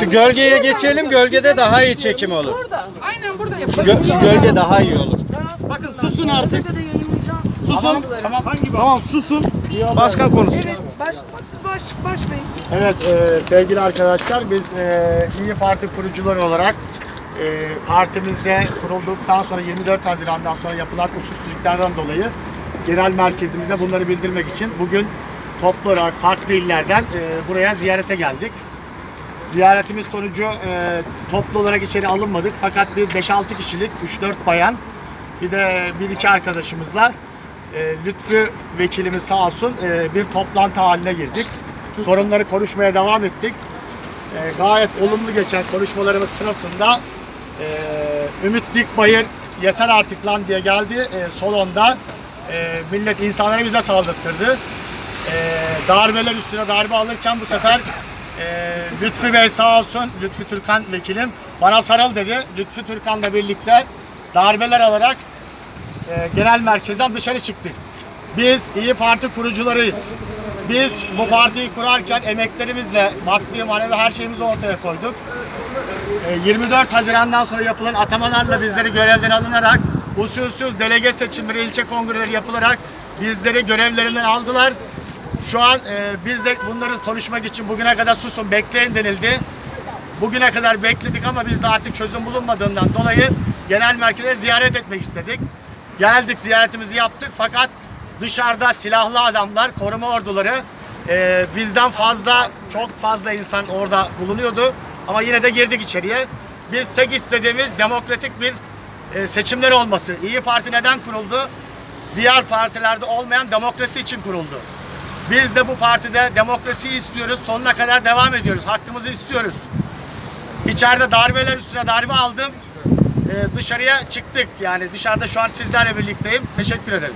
Şu gölgeye geçelim. Gölgede daha iyi çekim olur. Burada. Aynen burada yapalım. Gö- gölge daha iyi olur. Bakın susun artık. Susun. Tamam. Tamam susun. Başkan konuşsun. Evet. Baş, siz baş, başlayın. Evet e, sevgili arkadaşlar biz e, İyi Parti kurucuları olarak e, partimizde kurulduktan sonra 24 Haziran'dan sonra yapılan usulsüzlüklerden dolayı genel merkezimize bunları bildirmek için bugün toplu olarak farklı illerden e, buraya ziyarete geldik. Ziyaretimiz sonucu e, toplu olarak içeri alınmadık fakat bir 5-6 kişilik 3-4 bayan bir de bir iki arkadaşımızla e, Lütfü vekilimiz sağ olsun e, bir toplantı haline girdik. Sorunları konuşmaya devam ettik. E, gayet olumlu geçen konuşmalarımız sırasında e, Ümit Dikbayır yeter artık lan diye geldi. E, salonda e, millet insanları bize saldırttırdı. E, darbeler üstüne darbe alırken bu sefer e, Lütfü Bey sağ olsun, Lütfü Türkan vekilim bana sarıl dedi. Lütfü Türkan'la birlikte darbeler alarak e, genel merkezden dışarı çıktık. Biz İyi Parti kurucularıyız. Biz bu partiyi kurarken emeklerimizle, maddi manevi her şeyimizi ortaya koyduk. E, 24 Haziran'dan sonra yapılan atamalarla bizleri görevden alınarak usulsüz delege seçimleri, ilçe kongreleri yapılarak bizleri görevlerinden aldılar. Şu an e, biz de bunları konuşmak için bugüne kadar susun bekleyin denildi. Bugüne kadar bekledik ama biz de artık çözüm bulunmadığından dolayı genel merkeze ziyaret etmek istedik. Geldik ziyaretimizi yaptık fakat dışarıda silahlı adamlar, koruma orduları e, bizden fazla, çok fazla insan orada bulunuyordu. Ama yine de girdik içeriye. Biz tek istediğimiz demokratik bir e, seçimler olması. İyi Parti neden kuruldu? Diğer partilerde olmayan demokrasi için kuruldu. Biz de bu partide demokrasiyi istiyoruz. Sonuna kadar devam ediyoruz. Hakkımızı istiyoruz. İçeride darbeler üstüne darbe aldım. Ee, dışarıya çıktık. Yani dışarıda şu an sizlerle birlikteyim. Teşekkür ederim.